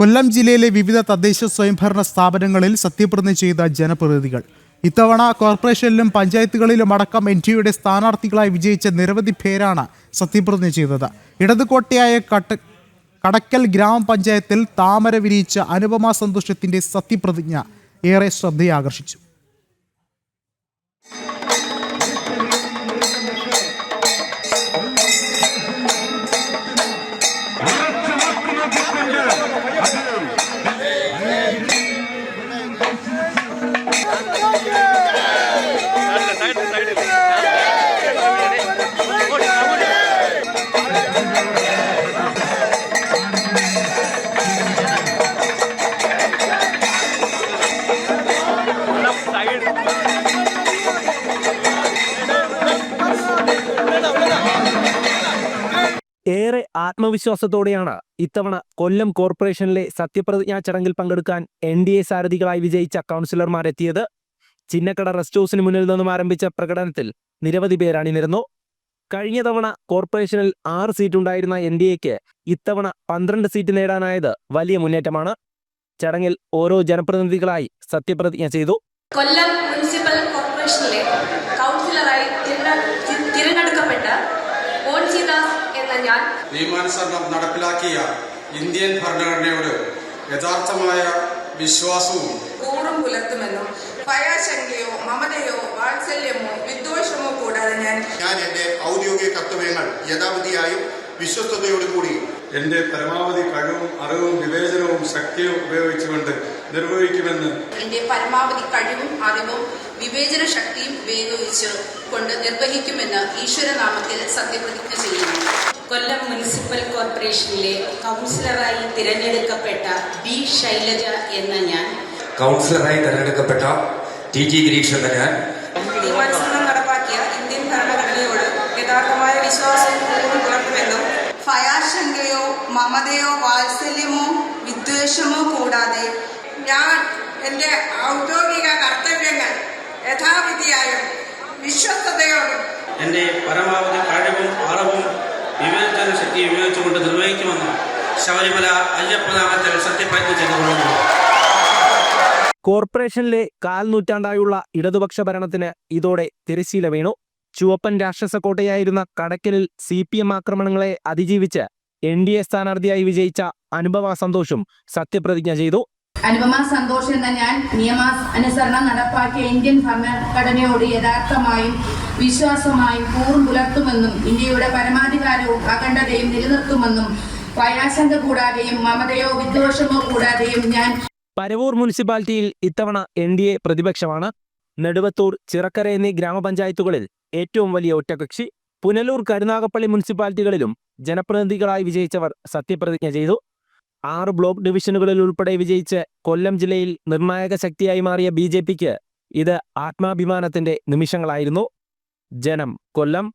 കൊല്ലം ജില്ലയിലെ വിവിധ തദ്ദേശ സ്വയംഭരണ സ്ഥാപനങ്ങളിൽ സത്യപ്രതിജ്ഞ ചെയ്ത ജനപ്രതിനിധികൾ. ഇത്തവണ കോർപ്പറേഷനിലും പഞ്ചായത്തുകളിലും അടക്കം എൻ ഡി എയുടെ സ്ഥാനാർത്ഥികളായി വിജയിച്ച നിരവധി പേരാണ് സത്യപ്രതിജ്ഞ ചെയ്തത്. ഇടതുകോട്ടയായ കട്ട കടക്കൽ ഗ്രാമപഞ്ചായത്തിൽ താമര വിരിയിച്ച അനുപമ സന്തോഷത്തിന്റെ സത്യപ്രതിജ്ഞ ഏറെ ശ്രദ്ധയാകർഷിച്ചു. ഏറെ ആത്മവിശ്വാസത്തോടെയാണ് ഇത്തവണ കൊല്ലം കോർപ്പറേഷനിലെ സത്യപ്രതിജ്ഞാ ചടങ്ങിൽ പങ്കെടുക്കാൻ എൻ ഡി എ സാരഥികളായി വിജയിച്ച കൗൺസിലർമാരെത്തിയത് ചിന്നക്കട റെസ്റ്റ് ഹൗസിന് മുന്നിൽ നിന്നും ആരംഭിച്ച പ്രകടനത്തിൽ നിരവധി പേർ അണിനിരന്നു. കഴിഞ്ഞ തവണ കോർപ്പറേഷനിൽ ആറ് സീറ്റുണ്ടായിരുന്ന എൻ ഡി എക്ക് ഇത്തവണ പന്ത്രണ്ട് സീറ്റ് നേടാനായത് വലിയ മുന്നേറ്റമാണ്. ചടങ്ങിൽ ഓരോ ജനപ്രതിനിധികളായി സത്യപ്രതിജ്ഞ ചെയ്തു. കൊല്ലം മുനിസിപ്പൽ കോർപ്പറേഷനിലെ കൗൺസിലറായി തിരഞ്ഞെടുക്കപ്പെട്ട മോൻസിദാസ് എന്ന ഞാൻ നിയമാനുസരണം നടപ്പിലാക്കിയ ഇന്ത്യൻ ഭരണഘടനയോട് യഥാർത്ഥമായ വിശ്വാസവും കൂറും പുലർത്തുമെന്നും ഭയാശങ്കയോ മമതയോ വാത്സല്യമോ വിദ്വേഷമോ കൂടാതെ ഞാൻ ഞാൻ എന്റെ ഔദ്യോഗിക കർത്തവ്യങ്ങൾ യഥാവിധിയായും വിശ്വസ്തയോടും കൂടി എന്റെ പരമാവധി കഴിവും അറിവും വിവേചനവും ശക്തിയും ഉപയോഗിച്ചുകൊണ്ട് നിർവഹിക്കുമെന്ന് എന്റെ പരമാവധി കഴിവും അറിവും വിവേചന ശക്തിയും ഉപയോഗിച്ച് കൊണ്ട് നിർവഹിക്കുമെന്ന് ഈശ്വരനാമത്തിൽ സത്യപ്രതിജ്ഞ ചെയ്യുന്നു. കൊല്ലം മുനിസിപ്പൽ കോർപ്പറേഷനിലെ കൗൺസിലറായി തിരഞ്ഞെടുക്കപ്പെട്ട ബി ശൈലജ എന്ന ഞാൻ. കൗൺസിലറായി തിരഞ്ഞെടുക്കപ്പെട്ട ടി ജി ഗിരീഷ് എന്ന ഞാൻ. നടപ്പാക്കിയ ഇന്ത്യൻ ഭരണഘടനയോട് യഥാർത്ഥമായ വിശ്വാസം പുലർത്തുമെന്നും ഭയാശങ്കയോ മമതയോ വാത്സല്യമോ വിദ്വേഷമോ കൂടാതെ ഞാൻ എന്റെ ഔദ്യോഗിക കർത്തവ്യങ്ങൾ യഥാവിധിയായും വിശ്വസ്തയോടും എന്റെ പരമാവധി കഴിവും അറിവും വിവേചന ഉപയോഗിച്ചുകൊണ്ട് നിർവഹിക്കുമെന്ന് ശബരിമല അയ്യപ്പനാമത്തിൽ സത്യപ്രതിജ്ഞ ചെയ്തുകൊള്ളുന്നു. കോർപ്പറേഷനിലെ കാൽ നൂറ്റാണ്ടായുള്ള ഇടതുപക്ഷ ഭരണത്തിന് ഇതോടെ തിരശീല വീണു. ചുവപ്പൻ രാക്ഷസ കോട്ടയായിരുന്ന കടക്കലിൽ സി പി എം ആക്രമണങ്ങളെ അതിജീവിച്ച് എൻ ഡി എ സ്ഥാനാർത്ഥിയായി വിജയിച്ച അനുഭവ സന്തോഷും സത്യപ്രതിജ്ഞ ചെയ്തു. അനുപമ സന്തോഷ് എന്ന ഞാൻ നിയമാനുസരണം നടപ്പാക്കിയ ഇന്ത്യൻ ഭരണഘടനയോട് യഥാർത്ഥമായും വിശ്വാസമായും കൂറും പുലർത്തുമെന്നും ഇന്ത്യയുടെ പരമാധികാരവും അഖണ്ഡതയും നിലനിർത്തുമെന്നും ഭയാശങ്ക കൂടാതെയും മമതയോ വിദ്വേഷമോ കൂടാതെയും ഞാൻ പരവൂർ മുനിസിപ്പാലിറ്റിയിൽ ഇത്തവണ എൻ ഡി എ പ്രതിപക്ഷമാണ്. നെടുവത്തൂർ ചിറക്കര എന്നീ ഗ്രാമപഞ്ചായത്തുകളിൽ ഏറ്റവും വലിയ ഒറ്റകക്ഷി. പുനലൂർ കരുനാഗപ്പള്ളി മുനിസിപ്പാലിറ്റികളിലും ജനപ്രതിനിധികളായി വിജയിച്ചവർ സത്യപ്രതിജ്ഞ ചെയ്തു. ആറ് ബ്ലോക്ക് ഡിവിഷനുകളിൽ ഉൾപ്പെടെ വിജയിച്ച് കൊല്ലം ജില്ലയിൽ നിർണായക ശക്തിയായി മാറിയ ബി ഇത് ആത്മാഭിമാനത്തിന്റെ നിമിഷങ്ങളായിരുന്നു. ജനം കൊല്ലം